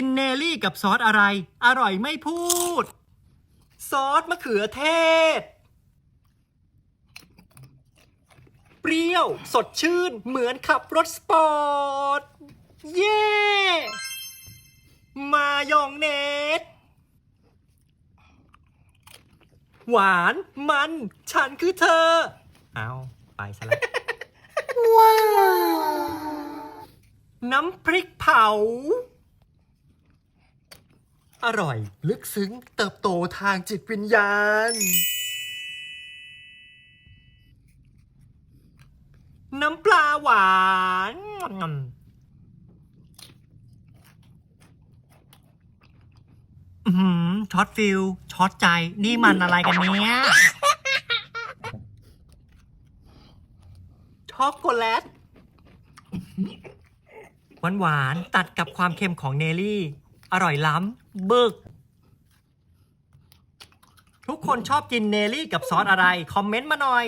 กินเนลลี่กับซอสอะไร อร่อยไม่พูด ซอสมะเขือเทศ เปรี้ยวสดชื่นเหมือนขับรถสปอร์ต เย้ มายองเนสหวานมัน ฉันคือเธอ เอาไปซะแล้วน้ำพริกเผา อร่อย ลึกซึ้ง เติบโตทางจิตวิญญาณ น้ำปลาหวาน อื้อหือช็อตฟิลช็อตใจ นี่มันอะไรกันเนี้ยช็อกโกแลตหวานหวานๆ ตัดกับความเค็มของเนลลี่ อร่อยล้ำบึก ทุกคนชอบกินเนลลี่กับซอสอะไร คอมเมนต์มาหน่อย